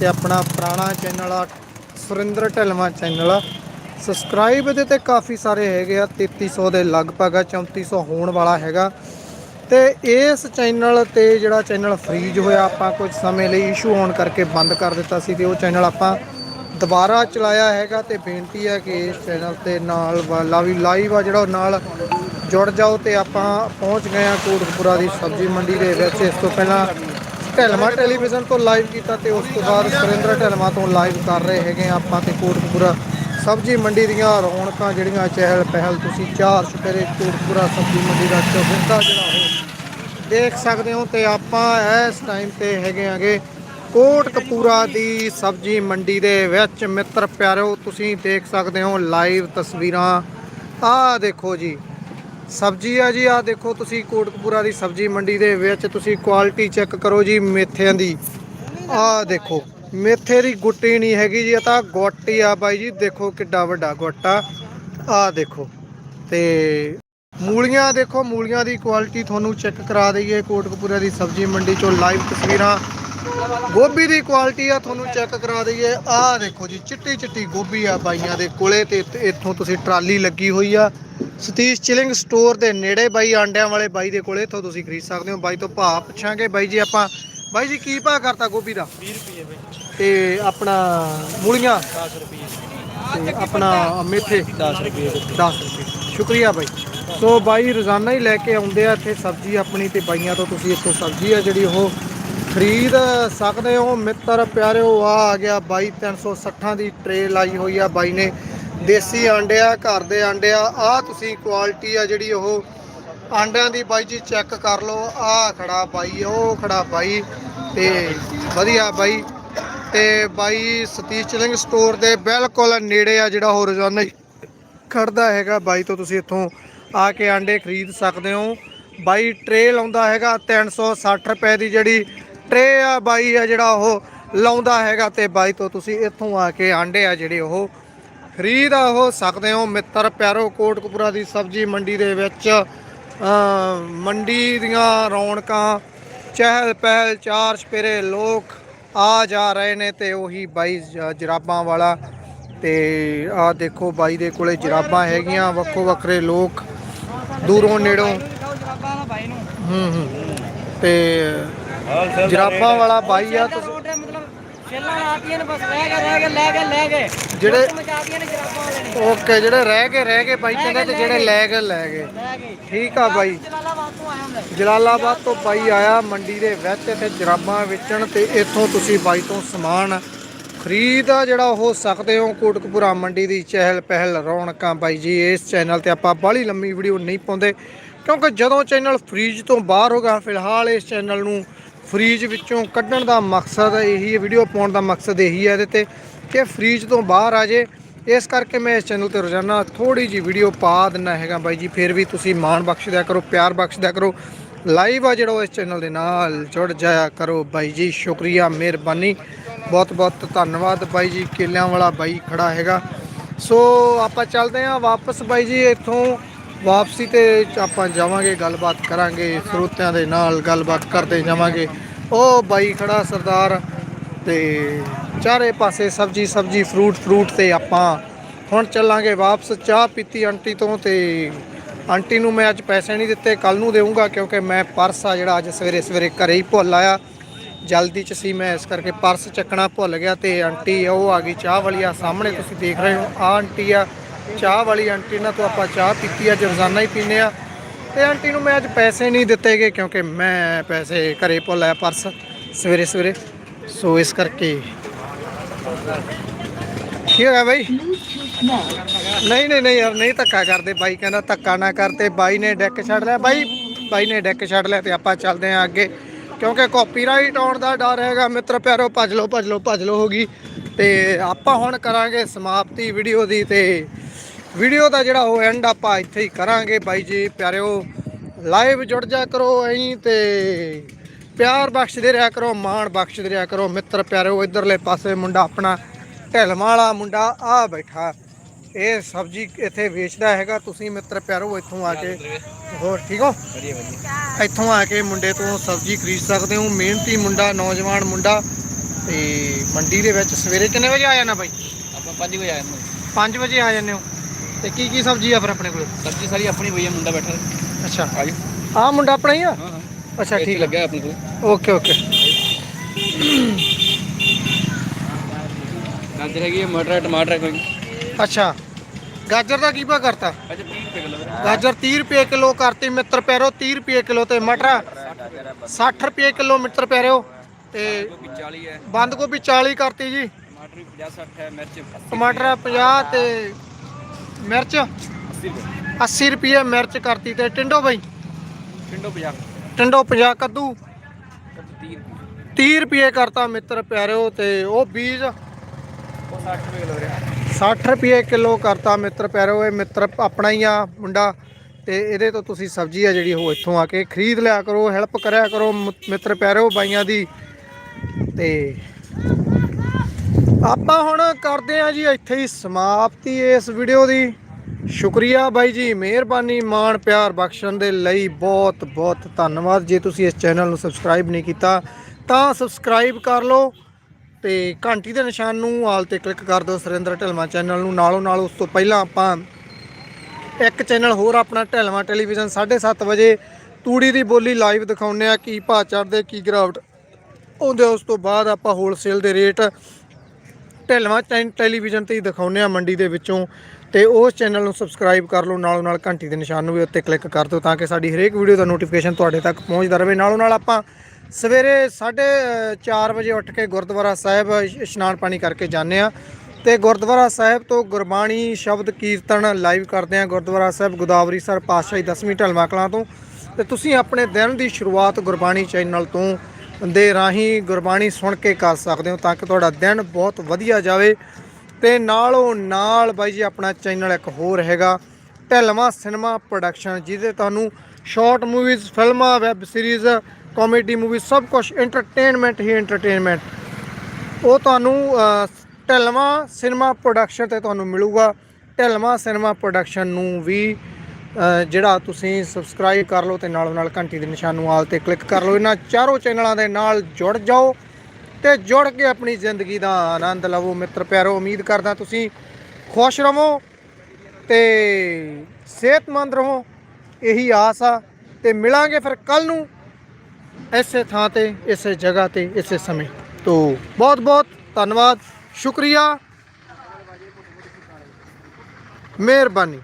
ਤੇ ਆਪਣਾ ਪੁਰਾਣਾ ਚੈਨਲ ਆ, ਸੁਰਿੰਦਰ ਢਲਵਾ ਚੈਨਲ ਆ। ਸਬਸਕ੍ਰਾਈਬ ਇਹਦੇ ਤੇ ਕਾਫੀ ਸਾਰੇ ਹੈਗੇ ਆ 3300 ਦੇ ਲਗਭਗ ਆ 3400 ਹੋਣ ਵਾਲਾ ਹੈਗਾ। ਤੇ ਇਸ ਚੈਨਲ ਤੇ ਜਿਹੜਾ ਚੈਨਲ ਫ੍ਰੀਜ ਹੋਇਆ, ਆਪਾਂ ਕੁਝ ਸਮੇਂ ਲਈ ਇਸ਼ੂ ਹੋਣ ਕਰਕੇ ਬੰਦ ਕਰ ਦਿੱਤਾ ਸੀ ਤੇ ਉਹ ਚੈਨਲ ਆਪਾਂ ਦੁਬਾਰਾ ਚਲਾਇਆ ਹੈਗਾ ਤੇ ਬੇਨਤੀ ਹੈ ਕਿ ਇਸ ਚੈਨਲ ਤੇ ਨਾਲ ਵਾਲਾ ਲਾਈਵ ਆ ਜਿਹੜਾ ਉਹ ਨਾਲ ਜੁੜ ਜਾਓ ਤੇ ਆਪਾਂ ਪਹੁੰਚ ਗਏ ਆ ਕੋਟਕਪੂਰਾ ਦੀ ਸਬਜ਼ੀ ਮੰਡੀ ਦੇ ਵਿੱਚ। ਇਸ ਤੋਂ ਪਹਿਲਾਂ ਢਲਮਾ ਟੈਲੀਵਿਜ਼ਨ ਤੋਂ ਲਾਈਵ ਕੀਤਾ ਤੇ ਉਸ ਤੋਂ ਬਾਅਦ ਸੁਰਿੰਦਰ ਢਲਮਾ ਤੋਂ ਲਾਈਵ ਕਰ ਰਹੇ ਹੈਗੇ ਆ ਆਪਾਂ ਤੇ ਕੋਟਕਪੂਰਾ ਸਬਜ਼ੀ ਮੰਡੀ ਦੀਆਂ ਰੌਣਕਾਂ ਜਿਹੜੀਆਂ ਚਹਿਲ ਪਹਿਲ ਤੁਸੀਂ ਚਾਰ ਸਪੇਰੇ ਕੋਟਕਪੂਰਾ ਸਬਜ਼ੀ ਮੰਡੀ ਦਾ ਚੌਬੰਦਾ ਜਿਹੜਾ ਉਹ ਦੇਖ ਸਕਦੇ ਹੋ ਤੇ ਆਪਾਂ ਇਸ ਟਾਈਮ ਤੇ ਹੈਗੇ ਆਗੇ ਕੋਟਕਪੂਰਾ ਦੀ ਸਬਜ਼ੀ ਮੰਡੀ ਦੇ ਵਿੱਚ। ਮਿੱਤਰ ਪਿਆਰਿਓ ਤੁਸੀਂ ਦੇਖ ਸਕਦੇ ਹੋ ਲਾਈਵ ਤਸਵੀਰਾਂ। ਆ ਦੇਖੋ ਜੀ ਸਬਜ਼ੀ ਆ ਜੀ, ਆ ਦੇਖੋ ਤੁਸੀਂ ਕੋਟਕਪੂਰਾ ਦੀ ਸਬਜ਼ੀ ਮੰਡੀ ਦੇ ਵਿੱਚ ਤੁਸੀਂ ਕੁਆਲਿਟੀ ਚੈੱਕ ਕਰੋ ਜੀ ਮੇਥਿਆਂ ਦੀ। ਆ ਦੇਖੋ, ਮੇਥੇ ਦੀ ਗੁੱਟੀ ਨਹੀਂ ਹੈਗੀ ਜੀ, ਇਹ ਤਾਂ ਗੋਟੀ ਆ ਬਾਈ ਜੀ, ਦੇਖੋ ਕਿੱਡਾ ਵੱਡਾ ਗੋਟਾ ਆ। ਦੇਖੋ, ਤੇ ਮੂਲੀਆਂ ਦੇਖੋ, ਮੂਲੀਆਂ ਦੀ ਕੁਆਲਿਟੀ ਤੁਹਾਨੂੰ ਚੈੱਕ ਕਰਾ ਦਈਏ ਕੋਟਕਪੂਰਾ ਦੀ ਸਬਜ਼ੀ ਮੰਡੀ ਚੋਂ ਲਾਈਵ ਤਸਵੀਰਾਂ। ਗੋਭੀ ਦੀ ਕੁਆਲਿਟੀ ਆ ਤੁਹਾਨੂੰ ਚੈੱਕ ਕਰਾ ਦਈਏ। ਆਹ ਦੇਖੋ ਜੀ ਚਿੱਟੀ ਚਿੱਟੀ ਗੋਭੀ ਆ ਬਾਈਆਂ ਦੇ ਕੋਲੇ ਤੇ ਇੱਥੇ- ਤੁਸੀਂ ਟਰਾਲੀ ਲੱਗੀ ਹੋਈ ਆ। ਸਤੀਸ਼ ਚਿਲਿੰਗ ਸਟੋਰ ਦੇ ਨੇੜੇ ਬਾਈ ਆਂਡਿਆਂ ਵਾਲੇ ਬਾਈ ਦੇ ਕੋਲੇ ਇੱਥੋਂ ਤੁਸੀਂ ਖਰੀਦ ਸਕਦੇ ਹੋ। ਬਾਈ ਤੋਂ ਭਾਅ ਪੁੱਛਾਂਗੇ। ਬਾਈ ਜੀ ਆਪਾਂ ਬਾਈ ਜੀ ਕੀ ਭਾਅ ਕਰਤਾ ਗੋਭੀ ਦਾ? 20 ਰੁਪਏ ਬਈ ਤੇ ਆਪਣਾ ਮੂਲੀਆਂ? 10 ਰੁਪਏ। ਤੇ ਆਪਣਾ ਮੇਥੇ? 10 ਰੁਪਏ 10 ਰੁਪਏ। ਸ਼ੁਕਰੀਆ ਬਾਈ। ਸੋ ਬਾਈ ਰੋਜ਼ਾਨਾ ਹੀ ਲੈ ਕੇ ਆਉਂਦੇ ਆ ਇੱਥੇ ਸਬਜ਼ੀ ਆਪਣੀ ਤੇ ਬਾਈਆਂ ਤੋਂ ਤੁਸੀਂ ਇੱਥੋਂ ਸਬਜ਼ੀ ਆ ਜਿਹੜੀ ਉਹ ਖਰੀਦ ਸਕਦੇ ਹੋ? ਮਿੱਤਰ, ਪਿਆਰਿਓ, ਆ ਆ ਗਿਆ ਬਾਈ 360 ਦੀ ਟਰੇ ਲਾਈ ਹੋਈ ਆ ਬਾਈ ਨੇ। ਦੇਸੀ ਆਂਡੇ ਆ ਘਰ ਦੇ ਆਂਡੇ ਆ ਆ ਤੁਸੀਂ ਕੁਆਲਿਟੀ ਆ ਜਿਹੜੀ ਉਹ ਆਂਡਿਆਂ ਦੀ ਬਾਈ ਜੀ ਚੈੱਕ ਕਰ ਲਓ। ਆ ਖੜਾ ਬਾਈ, ਉਹ ਖੜਾ ਬਾਈ। ਤੇ ਵਧੀਆ ਬਾਈ। ਤੇ ਬਾਈ ਸਤੀਸ਼ ਚਲਿੰਗ ਸਟੋਰ ਦੇ ਬਿਲਕੁਲ ਨੇੜੇ ਆ ਜਿਹੜਾ ਉਹ ਰੋਜ਼ਾਨਾ ਹੀ ਖੜਦਾ ਹੈਗਾ ਬਾਈ ਤੋਂ। ਤੁਸੀਂ ਇੱਥੋਂ ਆ ਕੇ ਆਂਡੇ ਖਰੀਦ ਸਕਦੇ ਹੋ। ਬਾਈ ਟਰੇ ਲਾਉਂਦਾ ਹੈਗਾ 360 ਰੁਪਏ ਦੀ ਜਿਹੜੀ ਟਰੇ ਆ ਬਾਈ ਆ ਜਿਹੜਾ ਉਹ ਲਾਉਂਦਾ ਹੈਗਾ ਤੇ ਬਾਈ ਤੋਂ ਤੁਸੀਂ ਇੱਥੋਂ ਆ ਕੇ ਆਂਡੇ ਆ ਜਿਹੜੇ ਉਹ ਖਰੀਦ ਆ ਹੋ ਸਕਦੇ ਹੋ ਮਿੱਤਰ ਪਿਆਰੋ ਕੋਟਕਪੂਰਾ ਦੀ ਸਬਜ਼ੀ ਮੰਡੀ ਦੇ ਵਿੱਚ। ਮੰਡੀ ਦੀਆਂ ਰੌਣਕਾਂ ਚਹਿਲ ਪਹਿਲ ਚਾਰ ਸਪੇਰੇ ਲੋਕ ਆ ਜਾ ਰਹੇ ਨੇ ਤੇ ਉਹੀ ਬਾਈ ਜਰਾਬਾਂ ਵਾਲਾ ਤੇ ਆ ਦੇਖੋ ਬਾਈ ਦੇ ਕੋਲੇ ਜਰਾਬਾਂ ਹੈਗੀਆਂ ਵੱਖੋ ਵੱਖਰੇ ਲੋਕ ਦੂਰੋਂ ਨੇੜੋਂ। ਹੂੰ ਹੂੰ। ਤੇ ਜਰਾਬਾਂ ਵਾਲਾ ਬਾਈ ਆ ਤੁਸੀਂ ਮਤਲਬ ਛੇਲਾਂ ਆਤੀਆਂ ਨੇ ਬਸ ਰਹਿ ਗਏ ਰਹਿ ਗਏ ਲੈ ਗਏ ਲੈ ਗਏ। ਜਿਹੜੇ ਮਚਾਤੀਆਂ ਨੇ ਜਰਾਬਾਂ ਵਾਲੇ ਨੇ। ਓਕੇ ਜਿਹੜੇ ਰਹਿ ਗਏ ਰਹਿ ਗਏ ਬਾਈ ਕਹਿੰਦੇ ਤੇ ਜਿਹੜੇ ਲੈ ਗਏ ਲੈ ਗਏ। ਲੈ ਗਏ। ਠੀਕ ਆ ਬਾਈ। ਜਲਾਲਾਬਾਦ ਤੋਂ ਆਇਆ ਹੁੰਦਾ ਜਲਾਲਾਬਾਦ ਤੋਂ ਬਾਈ ਆਇਆ ਮੰਡੀ ਦੇ ਵਿੱਚ ਇੱਥੇ ਜਰਾਬਾਂ ਵੇਚਣ ਤੇ ਇੱਥੋਂ ਤੁਸੀਂ ਬਾਈ ਤੋਂ ਸਮਾਨ ਖਰੀਦ ਆ ਜਿਹੜਾ ਹੋ ਸਕਦੇ ਹੋ ਕੋਟਕਪੂਰਾ ਮੰਡੀ ਦੀ ਚਹਿਲ ਪਹਿਲ ਰੌਣਕਾਂ। ਬਾਈ ਜੀ ਇਸ ਚੈਨਲ ਤੇ ਆਪਾਂ ਬਾਹਲੀ ਲੰਮੀ ਵੀਡੀਓ ਨਹੀਂ ਪਾਉਂਦੇ ਕਿਉਂਕਿ ਜਦੋਂ ਚੈਨਲ ਫ੍ਰੀਜ ਤੋਂ ਬਾਹਰ ਹੋਗਾ ਫਿਲਹਾਲ ਇਸ ਚੈਨਲ ਨੂੰ ਫ੍ਰੀਜ ਵਿੱਚੋਂ ਕੱਢਣ ਦਾ ਮਕਸਦ ਇਹੀ ਹੈ ਵੀਡੀਓ ਪਾਉਣ ਦਾ ਮਕਸਦ ਇਹੀ ਹੈ ਇਹਦੇ ਤੇ ਕਿ ਫ੍ਰੀਜ ਤੋਂ ਬਾਹਰ ਆ ਜੇ। ਇਸ ਕਰਕੇ ਮੈਂ ਇਸ ਚੈਨਲ ਤੇ ਰੋਜ਼ਾਨਾ ਥੋੜੀ ਜੀ ਵੀਡੀਓ ਪਾ ਦਿੰਨਾ ਹੈਗਾ ਬਾਈ ਜੀ। ਫਿਰ ਵੀ ਤੁਸੀਂ ਮਾਣ ਬਖਸ਼ ਦਿਆ ਕਰੋ, ਪਿਆਰ ਬਖਸ਼ ਦਿਆ ਕਰੋ। ਲਾਈਵ ਆ ਜਿਹੜਾ ਉਹ ਇਸ ਚੈਨਲ ਦੇ ਨਾਲ ਜੁੜ ਜਾਇਆ ਕਰੋ ਬਾਈ ਜੀ। ਸ਼ੁਕਰੀਆ, ਮਿਹਰਬਾਨੀ। ਬਹੁਤ ਬਹੁਤ ਧੰਨਵਾਦ ਬਾਈ ਜੀ। ਕੇਲਿਆਂ ਵਾਲਾ ਬਾਈ ਖੜਾ ਹੈਗਾ। ਸੋ ਆਪਾਂ ਚੱਲਦੇ ਹਾਂ ਵਾਪਸ ਬਾਈ ਜੀ ਇੱਥੋਂ। ਵਾਪਸੀ ਤੇ ਆਪਾਂ ਜਾਵਾਂਗੇ, ਗੱਲਬਾਤ ਕਰਾਂਗੇ, ਸਰੋਤਿਆਂ ਦੇ ਨਾਲ ਗੱਲਬਾਤ ਕਰਦੇ ਜਾਵਾਂਗੇ। ਉਹ ਬਾਈ ਖੜਾ ਸਰਦਾਰ ਤੇ ਚਾਰੇ ਪਾਸੇ ਸਬਜੀ ਸਬਜੀ ਫਰੂਟ ਫਰੂਟ ਤੇ ਆਪਾਂ ਹੁਣ ਚੱਲਾਂਗੇ ਵਾਪਸ। ਚਾਹ ਪੀਤੀ ਆਂਟੀ ਤੋਂ ਤੇ ਆਂਟੀ ਨੂੰ ਮੈਂ ਅੱਜ ਪੈਸੇ ਨਹੀਂ ਦਿੱਤੇ ਕੱਲ ਨੂੰ ਦੇਵਾਂਗਾ ਕਿਉਂਕਿ ਮੈਂ ਪਰਸ ਆ ਜਿਹੜਾ ਅੱਜ ਸਵੇਰੇ ਸਵੇਰੇ ਘਰੇ ਹੀ ਭੁੱਲ ਆਇਆ। ਜਲਦੀ ਚ ਸੀ ਮੈਂ ਇਸ ਕਰਕੇ ਪਰਸ ਚੱਕਣਾ ਭੁੱਲ ਗਿਆ ਤੇ ਆਂਟੀ ਉਹ ਆ ਗਈ ਚਾਹ ਵਾਲੀ ਆ, ਸਾਹਮਣੇ ਤੁਸੀਂ ਦੇਖ ਰਹੇ ਹੋ ਆ ਆਂਟੀ ਆ। ਚਾਹ ਵਾਲੀ ਆਂਟੀ ਨਾਲ ਤੋਂ ਆਪਾਂ ਚਾਹ ਪੀਤੀ ਅੱਜ ਰੋਜ਼ਾਨਾ ਹੀ ਪੀਨੇ ਆ। ਤੇ ਆਂਟੀ ਨੂੰ ਮੈਂ ਅੱਜ ਪੈਸੇ ਨਹੀਂ ਦਿੱਤੇਗੇ ਕਿਉਂਕਿ ਮੈਂ ਪੈਸੇ ਘਰੇ ਭੁੱਲ ਆਇਆ ਪਰਸ ਸਵੇਰੇ ਸਵੇਰੇ। ਸੋ ਇਸ ਕਰਕੇ ਕੀ ਹੋਇਆ ਬਾਈ? ਨਹੀਂ ਨਹੀਂ ਨਹੀਂ ਯਾਰ, ਨਹੀਂ ਧੱਕਾ ਕਰਦੇ। ਬਾਈ ਕਹਿੰਦਾ ਧੱਕਾ ਨਾ ਕਰਤੇ ਬਾਈ ਨੇ ਡੈਕ ਛੱਡ ਲਿਆ। ਬਾਈ ਬਾਈ ਨੇ ਡੈਕ ਛੱਡ ਲਿਆ ਤੇ ਆਪਾਂ ਚੱਲਦੇ ਆਂ ਅੱਗੇ। ਕਿਉਂਕਿ ਕਾਪੀਰਾਈਟ ਆਉਣ ਦਾ ਡਰ ਹੈਗਾ। ਮਿੱਤਰ ਪਿਆਰੋ, ਭੱਜ ਲਓ ਭੱਜ ਲਓ ਭੱਜ ਲਓ ਹੋ ਗਈ। ਤੇ ਆਪਾਂ ਹੁਣ ਕਰਾਂਗੇ ਸਮਾਪਤੀ ਵੀਡੀਓ ਦੀ ਤੇ ਵੀਡੀਓ ਦਾ ਜਿਹੜਾ ਉਹ ਐਂਡ ਆਪਾਂ ਇੱਥੇ ਹੀ ਕਰਾਂਗੇ ਬਾਈ ਜੀ ਪਿਆਰਿਓ। ਲਾਈਵ ਜੁੜ ਜਾ ਕਰੋ ਐਂ ਤੇ ਪਿਆਰ ਬਖਸ਼ਦੇ ਰਿਹਾ ਕਰੋ ਮਾਣ ਬਖਸ਼ਦੇ ਰਿਹਾ ਕਰੋ। ਮਿੱਤਰ ਪਿਆਰਿਓ ਇਧਰਲੇ ਪਾਸੇ ਮੁੰਡਾ ਆਪਣਾ ਢਲਮਾ ਵਾਲਾ ਮੁੰਡਾ ਆ ਬੈਠਾ। ਇਹ ਸਬਜ਼ੀ ਇੱਥੇ ਵੇਚਦਾ ਹੈਗਾ। ਤੁਸੀਂ ਮਿੱਤਰ ਪਿਆਰੋ ਇੱਥੋਂ ਆ ਕੇ ਹੋਰ ਠੀਕ ਹੋ? ਵਧੀਆ ਵਧੀਆ। ਇੱਥੋਂ ਆ ਕੇ ਮੁੰਡੇ ਤੋਂ ਸਬਜ਼ੀ ਖਰੀਦ ਸਕਦੇ ਹੋ। ਮਿਹਨਤੀ ਮੁੰਡਾ ਨੌਜਵਾਨ ਮੁੰਡਾ। ਤੇ ਮੰਡੀ ਦੇ ਵਿੱਚ ਸਵੇਰੇ ਕਿੰਨੇ ਵਜੇ ਆ ਜਾਣਾ ਬਾਈ? ਆਪਾਂ 5 ਵਜੇ ਆਏ ਹਾਂ। 5 ਵਜੇ ਆ ਜਾਂਦੇ ਹੋ। ਤੇ ਕੀ ਕੀ ਸਬਜ਼ੀ ਆ ਫਿਰ ਆਪਣੇ ਕੋਲ? ਸਬਜ਼ੀ ਸਾਰੀ ਆਪਣੀ ਹੋਈ ਹੈ ਮੁੰਡਾ ਬੈਠਾ। ਅੱਛਾ। ਆਜੋ। ਆਹ ਮੁੰਡਾ ਆਪਣਾ ਹੀ ਆ? ਅੱਛਾ ਠੀਕ ਲੱਗਿਆ ਆਪਣੇ ਕੋਲ। Okay okay. ਗਾਜਰ ਹੈਗੀ ਮਟਰ ਟਮਾਟਰ ਕੋਈ ਅੱਛਾ। ਗਾਜਰ ਦਾ ਕੀ ਭਾਅ ਕਰਤਾ? ਅੱਛਾ 30 ਰੁਪਏ ਕਿਲੋ ਗਾਜਰ 30 ਰੁਪਏ ਕਿਲੋ ਕਰਤੀ ਮਿੱਤਰ ਪਿਆਰੋ 30 ਰੁਪਏ ਕਿਲੋ ਤੇ ਮਟਰ 60 ਰੁਪਏ ਕਿਲੋ ਮਿੱਤਰ ਪਿਆਰਿਓ ਤੇ ਗੋਭੀ 40 ਹੈ। ਬੰਦ ਗੋਭੀ 40 ਕਰਤੀ ਜੀ। ਟਮਾਟਰ ਵੀ 50 60 ਹੈ ਮਿਰਚ 80 ਟਮਾਟਰ 50 ਤੇ ਮਿਰਚ 80 ਰੁਪਏ। 80 ਰੁਪਏ ਮਿਰਚ ਕਰਤੀ ਤੇ ਟਿੰਡੋ ਬਾਈ। ਟਿੰਡੋ 50 ਟਿੰਡੋ 50 ਕੱਦੂ 30 ਰੁਪਏ 30 ਰੁਪਏ ਕਰਤਾ ਮਿੱਤਰ ਪਿਆਰਿਓ ਤੇ ਉਹ ਬੀਜ ਉਹ 60 ਰੁਪਏ ਕਿਲੋ ਰਿਹਾ। 60 ਰੁਪਏ ਕਿਲੋ ਕਰਤਾ ਮਿੱਤਰ ਪਿਆਰਿਓ ਇਹ ਮਿੱਤਰ ਆਪਣਾ ਹੀ ਆ ਮੁੰਡਾ ਤੇ ਇਹਦੇ ਤੋਂ ਤੁਸੀਂ ਸਬਜ਼ੀ ਆ ਜਿਹੜੀ ਉਹ ਇੱਥੋਂ ਆ ਕੇ ਖਰੀਦ ਲਿਆ ਕਰੋ ਹੈਲਪ ਕਰਿਆ ਕਰੋ ਮਿੱਤਰ ਪਿਆਰਿਓ ਬਾਈਆਂ ਦੀ। ਤੇ ਆਪਾਂ ਹੁਣ ਕਰਦੇ ਆ ਜੀ ਇੱਥੇ ਹੀ ਸਮਾਪਤੀ ਇਸ ਵੀਡੀਓ ਦੀ। ਸ਼ੁਕਰੀਆ ਬਾਈ ਜੀ, ਮਿਹਰਬਾਨੀ, ਮਾਣ, ਪਿਆਰ ਬਖਸ਼ਣ ਦੇ ਲਈ ਬਹੁਤ ਬਹੁਤ ਧੰਨਵਾਦ। ਜੇ ਤੁਸੀਂ ਇਸ ਚੈਨਲ ਨੂੰ ਸਬਸਕ੍ਰਾਈਬ ਨਹੀਂ ਕੀਤਾ, ਤਾਂ ਸਬਸਕ੍ਰਾਈਬ ਕਰ ਲਓ ਤੇ ਘੰਟੀ ਦੇ ਨਿਸ਼ਾਨ ਨੂੰ ਆਲ ਤੇ ਕਲਿੱਕ ਕਰ ਦਿਓ ਸੁਰਿੰਦਰ ਢਲਮਾ ਚੈਨਲ ਨੂੰ। ਨਾਲੋਂ ਨਾਲ ਉਸ ਤੋਂ ਪਹਿਲਾਂ ਆਪਾਂ ਇੱਕ ਚੈਨਲ ਹੋਰ ਆਪਣਾ ਢਲਮਾ ਟੈਲੀਵਿਜ਼ਨ 7:30 ਵਜੇ ਤੂੜੀ ਦੀ ਬੋਲੀ ਲਾਈਵ ਦਿਖਾਉਂਦੇ ਆ ਕੀ ਭਾਅ ਚੜਦੇ ਕੀ ਗਿਰਾਵਟ। ਉਹਦੇ ਉਸ ਤੋਂ ਬਾਅਦ ਆਪਾਂ ਹੋਲਸੇਲ ਦੇ ਰੇਟ ਢਲਮਾ ਟੈ- ਟੈਲੀਵਿਜ਼ਨ ਤੇ ਹੀ ਦਿਖਾਉਂਦੇ ਆ ਮੰਡੀ ਦੇ ਵਿੱਚੋਂ। ਤੇ ਉਸ ਚੈਨਲ ਨੂੰ ਸਬਸਕ੍ਰਾਈਬ ਕਰ ਲਓ, ਨਾਲੋਂ ਨਾਲ ਘੰਟੀ ਦੇ ਨਿਸ਼ਾਨ ਨੂੰ ਵੀ ਉੱਤੇ ਕਲਿੱਕ ਕਰ ਦਿਓ ਤਾਂ ਕਿ ਸਾਡੀ ਹਰੇਕ ਵੀਡੀਓ ਦਾ ਨੋਟੀਫਿਕੇਸ਼ਨ ਤੁਹਾਡੇ ਤੱਕ ਪਹੁੰਚਦਾ ਰਹੇ। ਨਾਲੋਂ ਨਾਲ ਆਪਾਂ ਸਵੇਰੇ 4:30 ਵਜੇ ਉੱਠ ਕੇ ਗੁਰਦੁਆਰਾ ਸਾਹਿਬ ਇਸ਼ਨਾਨ ਪਾਣੀ ਕਰਕੇ ਜਾਂਦੇ ਆ। ਤੇ ਗੁਰਦੁਆਰਾ ਸਾਹਿਬ ਤੋਂ ਗੁਰਬਾਣੀ, ਸ਼ਬਦ ਕੀਰਤਨ ਲਾਈਵ ਕਰਦੇ ਆ। ਗੁਰਦੁਆਰਾ ਸਾਹਿਬ ਗੋਦਾਵਰੀ ਸਰ ਪਾਤਸ਼ਾਹੀ 10ਵੀਂ ਢਲਮਾ ਕਲਾਂ ਤੋਂ। ਤੇ ਤੁਸੀਂ ਆਪਣੇ ਦਿਨ ਦੀ ਸ਼ੁਰੂਆਤ ਗੁਰਬਾਣੀ ਚੈਨਲ ਤੋਂ ਦੇ ਰਾਹੀਂ ਗੁਰਬਾਣੀ ਸੁਣ ਕੇ ਕਰ ਸਕਦੇ ਹੋ ਤਾਂ ਕਿ ਤੁਹਾਡਾ ਦਿਨ ਬਹੁਤ ਵਧੀਆ ਜਾਵੇ। ਤੇ ਨਾਲੋਂ ਨਾਲ ਬਾਈ ਜੀ ਆਪਣਾ ਚੈਨਲ ਇੱਕ ਹੋਰ ਹੈਗਾ ਢਲਮਾ ਸਿਨੇਮਾ ਪ੍ਰੋਡਕਸ਼ਨ ਜਿਹਦੇ ਤੁਹਾਨੂੰ ਸ਼ਾਰਟ ਮੂਵੀਜ਼ ਫਿਲਮਾਂ ਵੈਬ ਸੀਰੀਜ਼ ਕਾਮੇਡੀ ਮੂਵੀ ਸਭ ਕੁਝ ਐਂਟਰਟੇਨਮੈਂਟ ਹੀ ਐਂਟਰਟੇਨਮੈਂਟ ਉਹ ਤੁਹਾਨੂੰ ਅ, ਸਿਨੇਮਾ ਪ੍ਰੋਡਕਸ਼ਨ ਤੇ ਤੁਹਾਨੂੰ ਮਿਲੂਗਾ। ਢਲਵਾਂ ਸਿਨੇਮਾ ਪ੍ਰੋਡਕਸ਼ਨ ਨੂੰ ਵੀ ਜਿਹੜਾ ਤੁਸੀਂ ਸਬਸਕ੍ਰਾਈਬ ਕਰ ਲਓ ਤੇ ਨਾਲੋਂ ਨਾਲ ਘੰਟੀ ਦੇ ਨਿਸ਼ਾਨ ਨੂੰ ਆਲ ਤੇ ਕਲਿੱਕ ਕਰ ਲਓ। ਇਹਨਾਂ ਚਾਰੋਂ ਚੈਨਲਾਂ ਦੇ ਨਾਲ ਜੁੜ ਜਾਓ ਤੇ ਜੁੜ ਕੇ ਆਪਣੀ ਜ਼ਿੰਦਗੀ ਦਾ ਆਨੰਦ ਲਵੋ। ਮਿੱਤਰ ਪਿਆਰੋ, ਉਮੀਦ ਕਰਦਾ ਤੁਸੀਂ ਖੁਸ਼ ਰਹੋ ਤੇ ਸਿਹਤਮੰਦ ਰਹੋ। ਇਹੀ ਆਸ ਆ ਤੇ ਮਿਲਾਂਗੇ ਫਿਰ ਕੱਲ ਨੂੰ ਇਸੇ ਥਾਂ ਤੇ, ਇਸੇ ਜਗ੍ਹਾ ਤੇ, ਇਸੇ ਸਮੇਂ। ਤੋਂ ਬਹੁਤ ਬਹੁਤ ਧੰਨਵਾਦ। ਸ਼ੁਕਰੀਆ। ਮਿਹਰਬਾਨੀ।